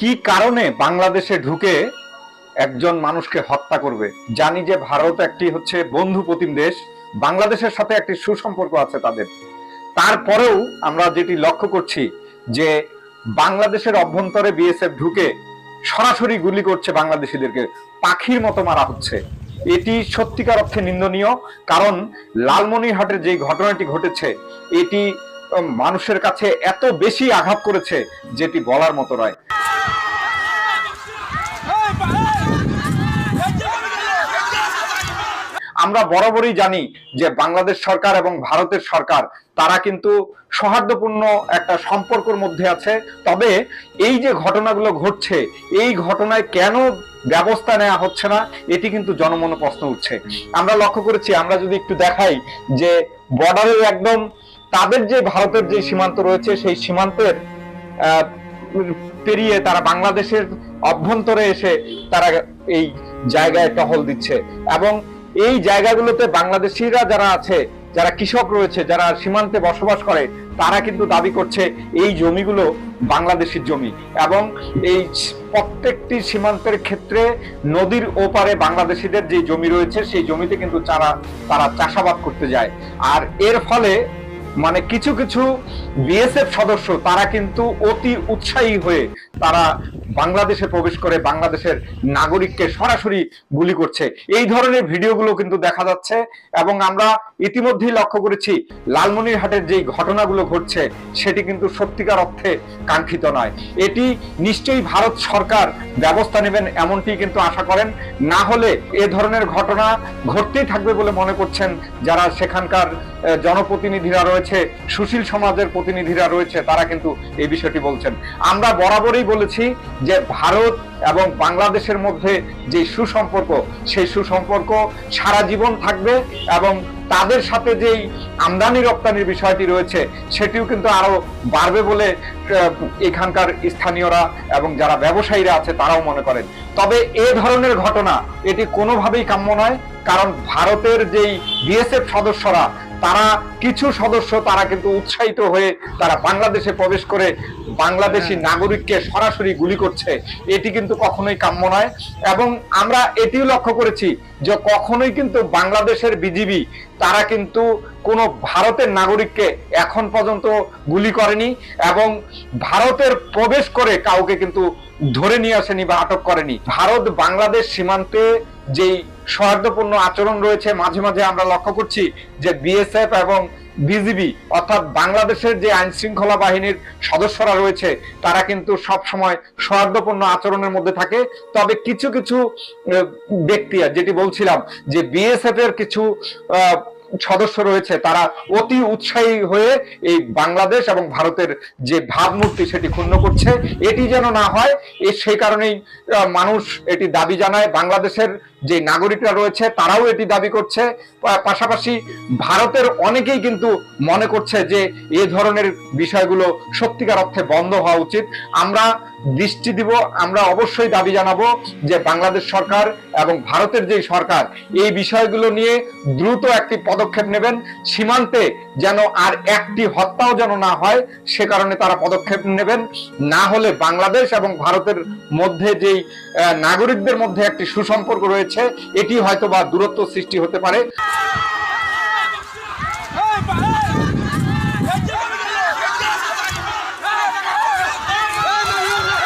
কি কারণে বাংলাদেশে ঢুকে একজন মানুষকে হত্যা করবে? জানি যে ভারত একটি হচ্ছে বন্ধু প্রতিম দেশ, বাংলাদেশের সাথে একটি সুসম্পর্ক আছে তাদের। তারপরেও আমরা যেটি লক্ষ্য করছি যে বাংলাদেশের অভ্যন্তরে বিএসএফ ঢুকে সরাসরি গুলি করছে বাংলাদেশিদেরকে। পাখির মতো মারা হচ্ছে। এটি সত্যিকার অর্থে নিন্দনীয়, কারণ লালমনিরহাটের যে ঘটনাটি ঘটেছে, এটি মানুষের কাছে এত বেশি আঘাত করেছে, যেটি বলার মতো নয়। আমরা বরাবরই জানি যে বাংলাদেশ সরকার এবং ভারতের সরকার, তারা কিন্তু সৌহার্দ্যপূর্ণ একটা সম্পর্কের মধ্যে আছে। তবে এই যে ঘটনাগুলো ঘটছে, এই ঘটনায় কেন ব্যবস্থা নেওয়া হচ্ছে না, এটি কিন্তু জনমনে প্রশ্ন উঠছে। আমরা লক্ষ্য করেছি, আমরা যদি একটু দেখাই যে বর্ডারের একদম তাদের যে ভারতের যে সীমান্ত রয়েছে, সেই সীমান্তের পেরিয়ে তারা বাংলাদেশের অভ্যন্তরে এসে তারা এই জায়গায় টহল দিচ্ছে। এবং এই জায়গাগুলোতে বাংলাদেশিরা যারা আছে, যারা কৃষক রয়েছে, যারা সীমান্তে বসবাস করে, তারা কিন্তু দাবি করছে এই জমিগুলো বাংলাদেশের জমি এবং এই প্রত্যেকটি সীমান্তের ক্ষেত্রে নদীর ওপারে বাংলাদেশিদের যে জমি রয়েছে, সেই জমিতে কিন্তু তারা তারা চাষাবাদ করতে যায়। আর এর ফলে মানে কিছু কিছু বিএসএফ সদস্য, তারা কিন্তু অতি উৎসাহী হয়ে তারা বাংলাদেশে প্রবেশ করে বাংলাদেশের নাগরিককে সরাসরি গুলি করছে। এই ধরনের ভিডিওগুলো কিন্তু দেখা যাচ্ছে এবং আমরা ইতিমধ্যেই লক্ষ্য করেছি, লালমনিরহাটের যেই ঘটনাগুলো ঘটছে সেটি কিন্তু সত্যিকার অর্থে কাঙ্ক্ষিত নয়। এটি নিশ্চয়ই ভারত সরকার ব্যবস্থা নেবেন এমনটি কিন্তু আশা করেন। না হলে এ ধরনের ঘটনা ঘটতেই থাকবে বলে মনে করছেন যারা সেখানকার জনপ্রতিনিধিরা রয়েছে। সুশীল সমাজের প্রতিনিধিরা রয়েছে, তারা কিন্তু এই বিষয়টি বলছেন। আমরা বরাবরই বলেছি যে ভারত এবং বাংলাদেশের মধ্যে যে সুসম্পর্ক, সেই সুসম্পর্ক সারা জীবন থাকবে এবং তাদের সাথে যেই আমদানি রপ্তানির বিষয়টি রয়েছে, সেটিও কিন্তু আরও বাড়বে বলে এখানকার স্থানীয়রা এবং যারা ব্যবসায়ীরা আছে, তারাও মনে করেন। তবে এ ধরনের ঘটনা, এটি কোনোভাবেই কাম্য নয়, কারণ ভারতের যেই বিএসএফ সদস্যরা তারা কিছু সদস্য তারা কিন্তু উৎসাহিত হয়ে তারা বাংলাদেশে প্রবেশ করে বাংলাদেশি নাগরিককে সরাসরি গুলি করছে। এটি কিন্তু কখনোই কাম্য নয়। এবং আমরা এটিও লক্ষ্য করেছি যে কখনোই কিন্তু বাংলাদেশের বিজিবি তারা কিন্তু কোনো ভারতের নাগরিককে এখন পর্যন্ত গুলি করেনি এবং ভারতের প্রবেশ করে কাউকে কিন্তু ধরে নিয়ে আসেনি বা আটক করেনি। ভারত বাংলাদেশ সীমান্তে যেই সৌহার্দ্যপূর্ণ আচরণ রয়েছে, মাঝে মাঝে আমরা লক্ষ্য করছি যে বিএসএফ এবং বিজিবি অর্থাৎ বাংলাদেশের যে আইন শৃঙ্খলা বাহিনীর সদস্যরা রয়েছে, তারা কিন্তু সব সময় সৌহার্দ্যপূর্ণ আচরণের মধ্যে থাকে। তবে কিছু কিছু ব্যক্তি যেটি বলছিলাম যে বিএসএফ এর কিছু সদস্য রয়েছে, তারা অতি উৎসাহী হয়ে এই বাংলাদেশ এবং ভারতের যে ভাবমূর্তি সেটি ক্ষুণ্ণ করছে। এটি যেন না হয়, এ সেই কারণেই মানুষ এটি দাবি জানায়, বাংলাদেশের যে নাগরিকরা রয়েছে, তারাও এটি দাবি করছে। পাশাপাশি ভারতের অনেকেই কিন্তু মনে করছে যে, এ ধরনের বিষয়গুলো সত্যিকার অর্থে বন্ধ হওয়া উচিত। আমরা দৃষ্টি দিব, আমরা অবশ্যই দাবি জানাব যে বাংলাদেশ সরকার এবং ভারতের যে সরকার, এই বিষয়গুলো নিয়ে দ্রুত একটি পদক্ষেপ নেবেন, সীমান্তে যেন আর একটি হত্যাও যেন না হয়, সে কারণে তারা পদক্ষেপ নেবেন। না হলে বাংলাদেশ এবং ভারতের মধ্যে যেই নাগরিকদের মধ্যে একটি সুসম্পর্ক রয়েছে, এটি হয়তো বা দূরত্ব সৃষ্টি হতে পারে।